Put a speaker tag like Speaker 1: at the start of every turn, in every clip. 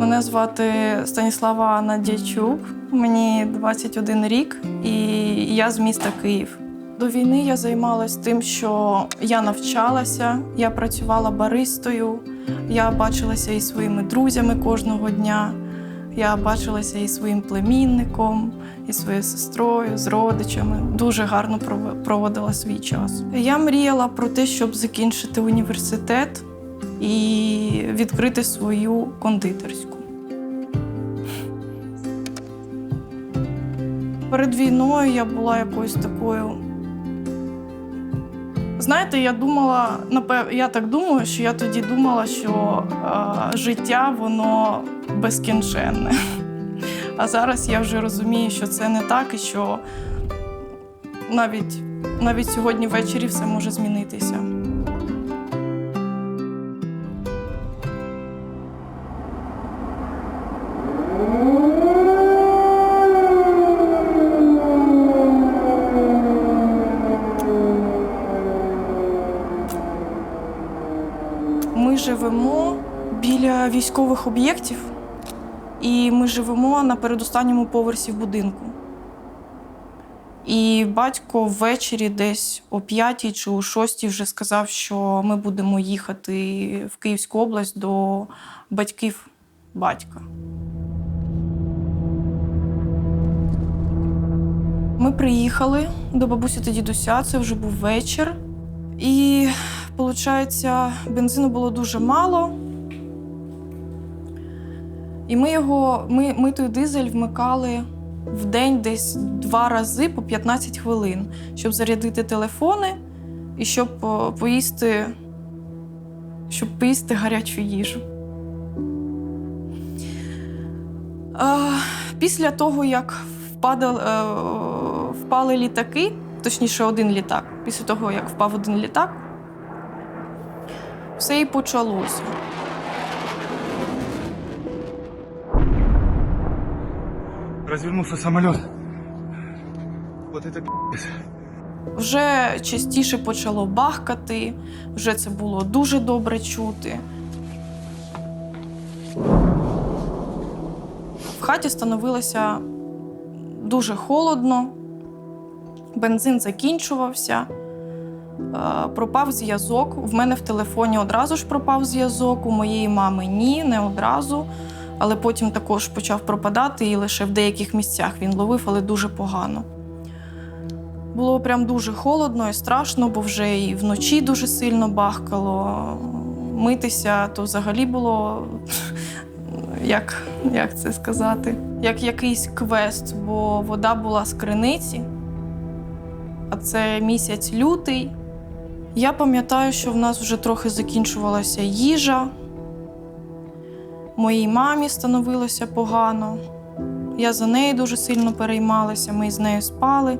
Speaker 1: Мене звати Станіслава Анна Дячук. Мені 21 рік, і я з міста Київ. До війни я займалась тим, що я навчалася, я працювала баристою, я бачилася із своїми друзями кожного дня. Я бачилася із своїм племінником, із своєю сестрою, з родичами. Дуже гарно проводила свій час. Я мріяла про те, щоб закінчити університет і відкрити свою кондитерську. Перед війною я була якоюсь такою. Знаєте, я думала, напев... я так думаю, що я тоді думала, що е, життя воно безкінченне. А зараз я вже розумію, що це не так, і що навіть, навіть сьогодні ввечері все може змінитися. Ми живемо біля військових об'єктів, і ми живемо на передостанньому поверсі в будинку. І батько ввечері, десь о п'ятій чи о шостій, вже сказав, що ми будемо їхати в Київську область до батьків батька. Ми приїхали до бабусі та дідуся, це вже був вечір. І, виходить, бензину було дуже мало. І ми його, ми, ми той дизель вмикали в день десь два рази по 15 хвилин, щоб зарядити телефони і щоб поїсти, щоб поїсти гарячу їжу. Після того, як впадали, е, впали літаки, точніше, один літак, після того, як впав один літак, все і почалося.
Speaker 2: Развернулся самолет. Вот это пи***ц.
Speaker 1: Вже частіше почало бахкати, вже це було дуже добре чути. В хаті становилося дуже холодно, бензин закінчувався, пропав зв'язок. В мене в телефоні одразу ж пропав зв'язок, у моєї мами ні, не одразу. Але потім також почав пропадати, і лише в деяких місцях він ловив, але дуже погано. Було прям дуже холодно і страшно, бо вже і вночі дуже сильно бахкало. Митися то взагалі було, як, як це сказати, як якийсь квест, бо вода була з криниці, а це місяць лютий. Я пам'ятаю, що в нас вже трохи закінчувалася їжа. Моїй мамі становилося погано. Я за нею дуже сильно переймалася, ми з нею спали.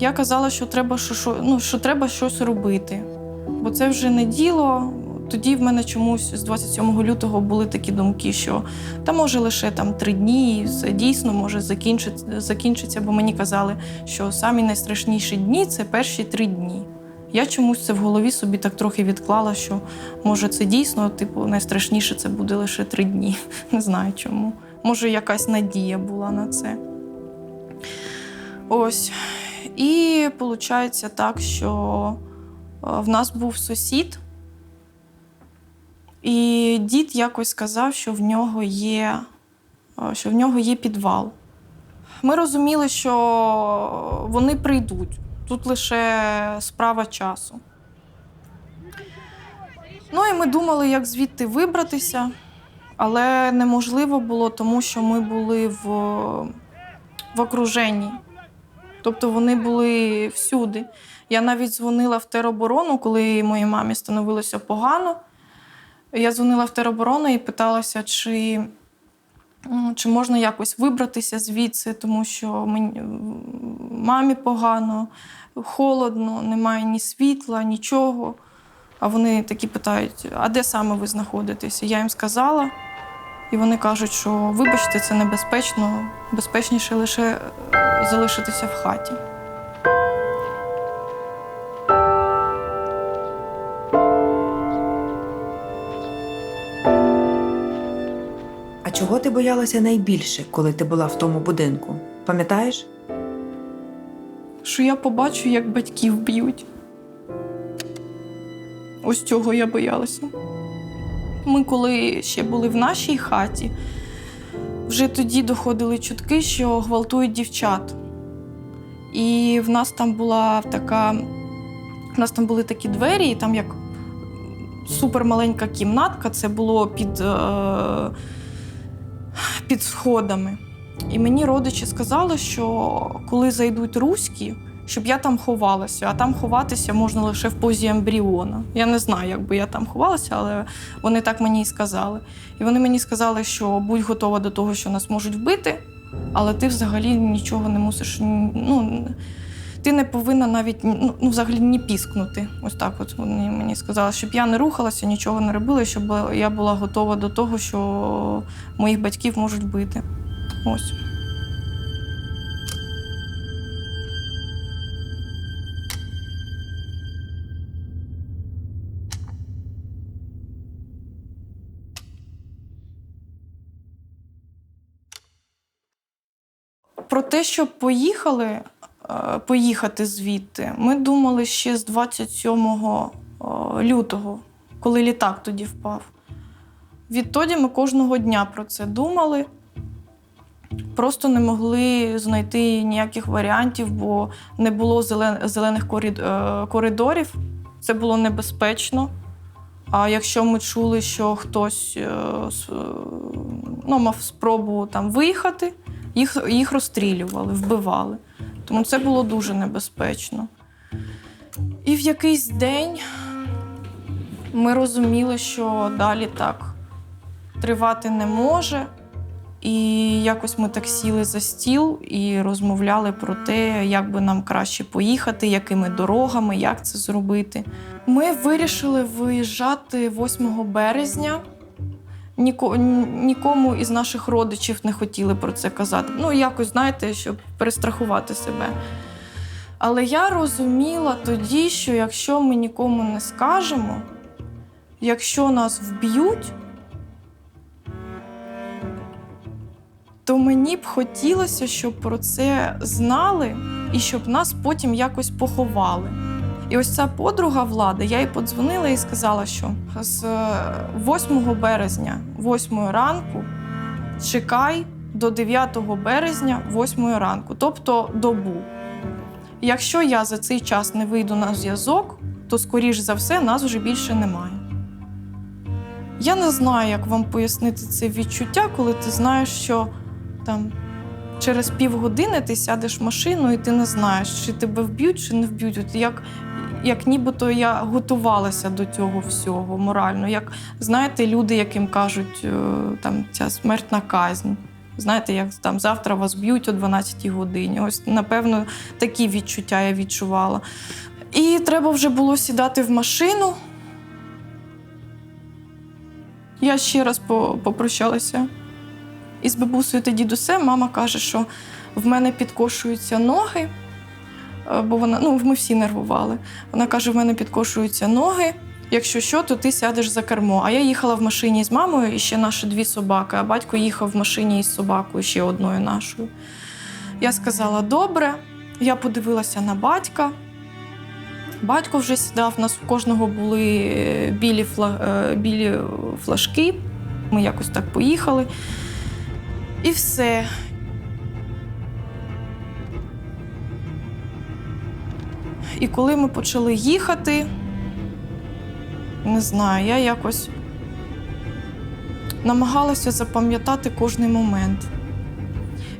Speaker 1: Я казала, що треба, що, ну, що треба щось робити, бо це вже не діло. Тоді в мене чомусь з 27 лютого були такі думки, що та може лише там три дні, і все дійсно може закінчиться, закінчиться, бо мені казали, що самі найстрашніші дні це перші три дні. Я чомусь це в голові собі так трохи відклала, що може це дійсно, типу, найстрашніше це буде лише три дні. Не знаю чому. Може, якась надія була на це. Ось. І виходить так, що е, в нас був сусід, і дід якось сказав, що в нього є, е, що в нього є підвал. Ми розуміли, що вони прийдуть. Тут лише справа часу. Ну і ми думали, як звідти вибратися, але неможливо було, тому що ми були в, в окруженні. Тобто вони були всюди. Я навіть дзвонила в тероборону, коли моїй мамі становилося погано. Я дзвонила в тероборону і питалася, чи, чи можна якось вибратися звідси, тому що мені, мамі погано, холодно, немає ні світла, нічого. А вони такі питають: а де саме ви знаходитеся? Я їм сказала, і вони кажуть, що вибачте, це небезпечно, безпечніше лише е, залишитися в хаті.
Speaker 3: Чого ти боялася найбільше, коли ти була в тому будинку? Пам'ятаєш?
Speaker 1: що я побачу, як батьків б'ють. Ось цього я боялася. Ми, коли ще були в нашій хаті, вже тоді доходили чутки, що гвалтують дівчат. І в нас там була така. В нас там були такі двері, і там як супермаленька кімнатка, це було під, е, під сходами. І мені родичі сказали, що коли зайдуть руські, щоб я там ховалася, а там ховатися можна лише в позі ембріона. Я не знаю, як би я там ховалася, але вони так мені і сказали. І вони мені сказали, що будь готова до того, що нас можуть вбити, але ти взагалі нічого не мусиш. Ну, ти не повинна навіть ну, ну, взагалі ні піскнути. Ось так от вони мені сказали, щоб я не рухалася, нічого не робила, щоб я була готова до того, що моїх батьків можуть бити. Ось. Про те, що поїхали, поїхати звідти, ми думали ще з 27 е, лютого, коли літак тоді впав. Відтоді ми кожного дня про це думали. Просто не могли знайти ніяких варіантів, бо не було зелених е, коридорів. Це було небезпечно. А якщо ми чули, що хтось е, е, ну, мав спробу там виїхати, їх, їх розстрілювали, вбивали. Тому це було дуже небезпечно. І в якийсь день ми розуміли, що далі так тривати не може. І якось ми так сіли за стіл і розмовляли про те, як би нам краще поїхати, якими дорогами, як це зробити. Ми вирішили виїжджати 8 березня. Ніко, нікому із наших родичів не хотіли про це казати. Ну, якось, знаєте, щоб перестрахувати себе. Але я розуміла тоді, що якщо ми нікому не скажемо, якщо нас вб'ють, то мені б хотілося, щоб про це знали і щоб нас потім якось поховали. І ось ця подруга влади, я їй подзвонила і сказала, що з е, 8 березня, 8 ранку, чекай до 9 березня, 8 ранку, тобто добу. Якщо я за цей час не вийду на зв'язок, то, скоріш за все, нас вже більше немає. Я не знаю, як вам пояснити це відчуття, коли ти знаєш, що там через півгодини ти сядеш в машину і ти не знаєш, чи тебе вб'ють, чи не вб'ють. От як, як нібито я готувалася до цього всього морально. Як знаєте, люди, яким кажуть, е, там ця смертна казнь. Знаєте, як там завтра вас б'ють о 12-й годині. Ось, напевно, такі відчуття я відчувала. І треба вже було сідати в машину. Я ще раз по- попрощалася із бабусею та дідусем. Мама каже, що в мене підкошуються ноги, бо вона, ну, ми всі нервували. Вона каже: в мене підкошуються ноги. Якщо що, то ти сядеш за кермо. А я їхала в машині з мамою і ще наші дві собаки, а батько їхав в машині із собакою, ще одною нашою. Я сказала: добре, я подивилася на батька. Батько вже сідав, у нас у кожного були е, білі, е, білі флажки. Ми якось так поїхали. І все. І коли ми почали їхати, не знаю, я якось намагалася запам'ятати кожний момент.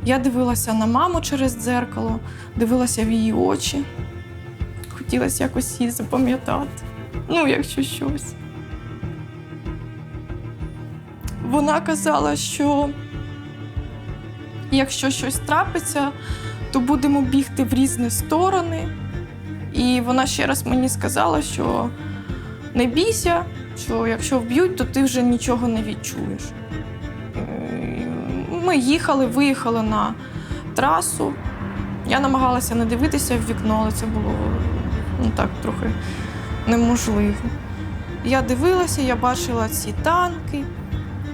Speaker 1: Я дивилася на маму через дзеркало, дивилася в її очі. Хотілося якось її запам'ятати. Ну, якщо щось. Вона казала, що якщо щось трапиться, то будемо бігти в різні сторони. І вона ще раз мені сказала, що не бійся, що якщо вб'ють, то ти вже нічого не відчуєш. Е, Ми їхали, виїхали на трасу. Я намагалася не дивитися в вікно, але це було ну, так трохи неможливо. Я дивилася, я бачила ці танки,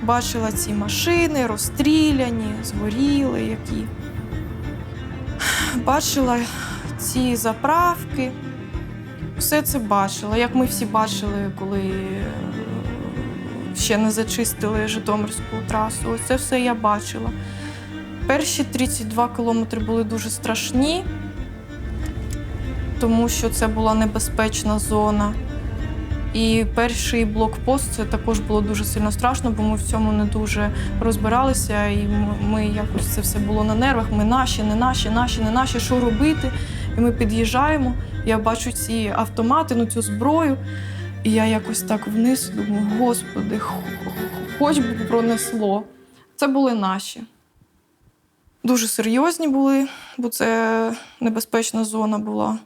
Speaker 1: бачила ці машини, розстріляні, згоріли які. Бачила ці заправки. Все це бачила, як ми всі бачили, коли е, ще не зачистили Житомирську трасу. Це все я бачила. Перші 32 кілометри були дуже страшні, тому що це була небезпечна зона. І перший блокпост це також було дуже сильно страшно, бо ми в цьому не дуже розбиралися. І ми якось це все було на нервах. Ми наші, не наші, наші, не наші, що робити? І ми під'їжджаємо. Я бачу ці автомати, ну цю зброю. І я якось так вниз думаю, господи, хоч би пронесло. Це були наші. Дуже серйозні були, бо це небезпечна зона була.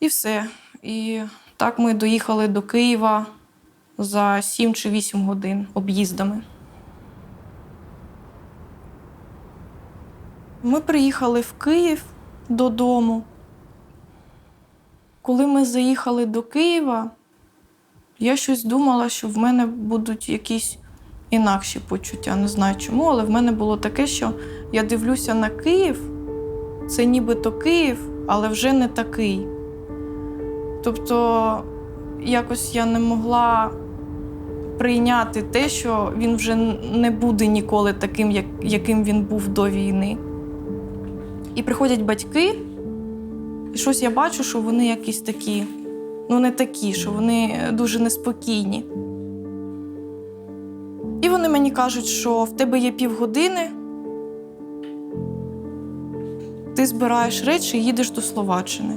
Speaker 1: І все. І так ми доїхали до Києва за 7 чи 8 годин об'їздами. Ми приїхали в Київ додому. Коли ми заїхали до Києва, я щось думала, що в мене будуть якісь інакші почуття. Не знаю чому, але в мене було таке, що я дивлюся на Київ, це нібито Київ, але вже не такий. Тобто, якось я не могла прийняти те, що він вже не буде ніколи таким, як, яким він був до війни. І приходять батьки, і щось я бачу, що вони якісь такі, ну не такі, що вони дуже неспокійні. І вони мені кажуть, що в тебе є півгодини, ти збираєш речі і їдеш до Словаччини.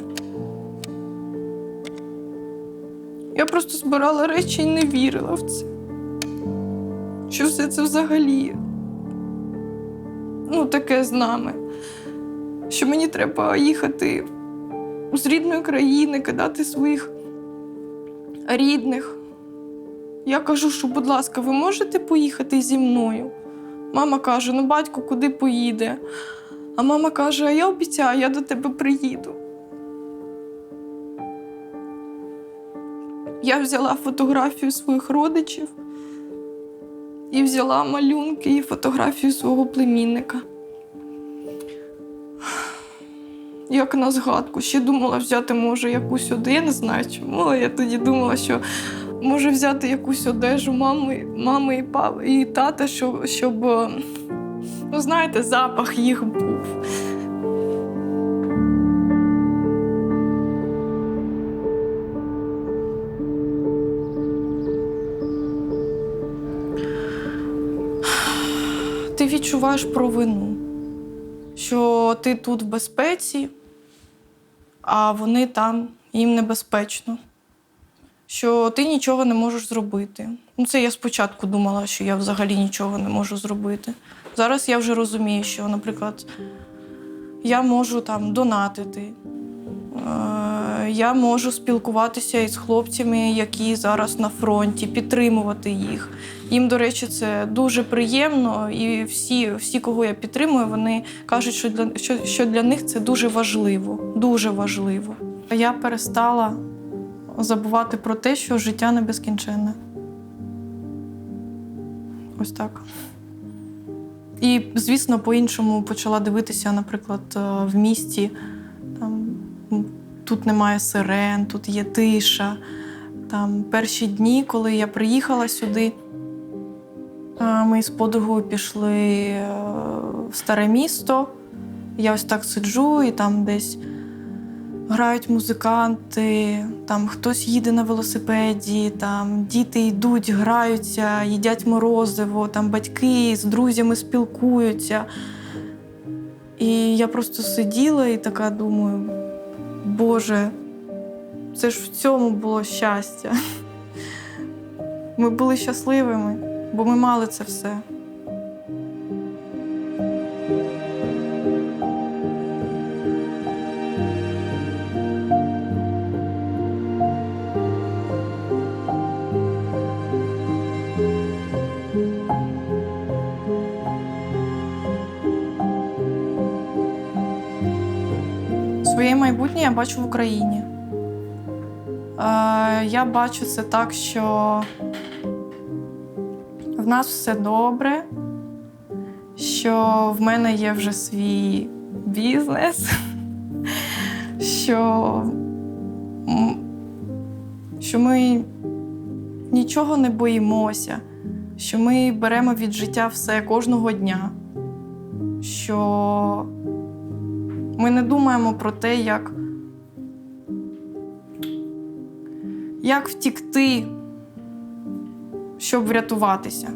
Speaker 1: Я просто збирала речі і не вірила в це. Що все це взагалі ну, таке з нами. Що мені треба їхати з рідної країни, кидати своїх рідних. Я кажу, що, будь ласка, ви можете поїхати зі мною? Мама каже: ну батько куди поїде? А мама каже: а я обіцяю, я до тебе приїду. Я взяла фотографію своїх родичів і взяла малюнки і фотографію свого племінника. Як на згадку, ще думала взяти, може, якусь одежу. Я знаю чому, але я тоді думала, що може взяти якусь одежу мами, мами і, пап, і тата, щоб, щоб, е, ну, знаєте, запах їх був. Ти відчуваєш провину, що ти тут в безпеці, а вони там, їм небезпечно, що ти нічого не можеш зробити. Ну, це я спочатку думала, що я взагалі нічого не можу зробити. Зараз я вже розумію, що, наприклад, я можу там донатити. Я можу спілкуватися із хлопцями, які зараз на фронті, підтримувати їх. Їм, до речі, це дуже приємно, і всі, всі кого я підтримую, вони кажуть, що для, що, що для них це дуже важливо. Дуже важливо. Я перестала забувати про те, що життя не безкінченне. Ось так. І, звісно, по-іншому почала дивитися, наприклад, е, в місті. Тут немає сирен, тут є тиша. Там перші дні, коли я приїхала сюди, ми з подругою пішли е, в старе місто. Я ось так сиджу, і там десь грають музиканти, там хтось їде на велосипеді, там діти йдуть, граються, їдять морозиво, там батьки з друзями спілкуються. І я просто сиділа і така думаю, Боже, це ж в цьому було щастя. Ми були щасливими, бо ми мали це все. Я бачу в Україні. Е, я бачу це так, що в нас все добре, що в мене є вже свій бізнес, що, що ми нічого не боїмося, що ми беремо від життя все кожного дня, що ми не думаємо про те, як, як втікти, щоб врятуватися.